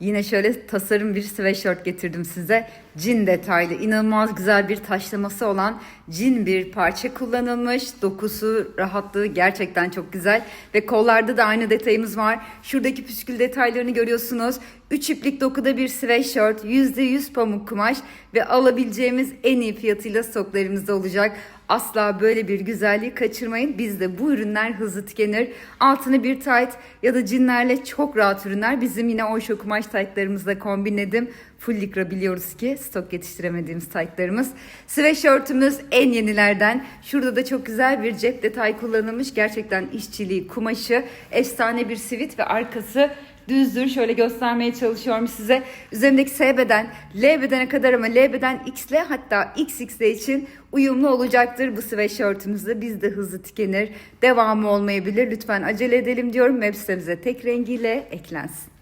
Yine şöyle tasarım bir sweatshirt getirdim size. Cin detaylı, inanılmaz güzel bir taşlaması olan cin bir parça kullanılmış. Dokusu, rahatlığı gerçekten çok güzel. Ve kollarda da aynı detayımız var. Şuradaki püskül detaylarını görüyorsunuz. 3 iplik dokuda bir sweatshirt, %100 pamuk kumaş ve alabileceğimiz en iyi fiyatıyla stoklarımızda olacak. Asla böyle bir güzelliği kaçırmayın. Bizde bu ürünler hızlı tükenir. Altını bir tight ya da cinlerle çok rahat ürünler. Bizim yine Oyşo kumaş taytlarımızla kombinledim. Full likra biliyoruz ki stok yetiştiremediğimiz taytlarımız. Sweatshirt'ümüz en yenilerden. Şurada da çok güzel bir cep detay kullanılmış. Gerçekten işçiliği, kumaşı, efsane bir sivit ve arkası düzdür. Şöyle göstermeye çalışıyorum size. Üzerindeki S beden, L bedene kadar ama L beden XL hatta XXL için uyumlu olacaktır bu sweatshirt'ümüzde. Bizde hızlı tükenir. Devamı olmayabilir. Lütfen acele edelim diyorum. Web sitemize tek rengiyle eklensin.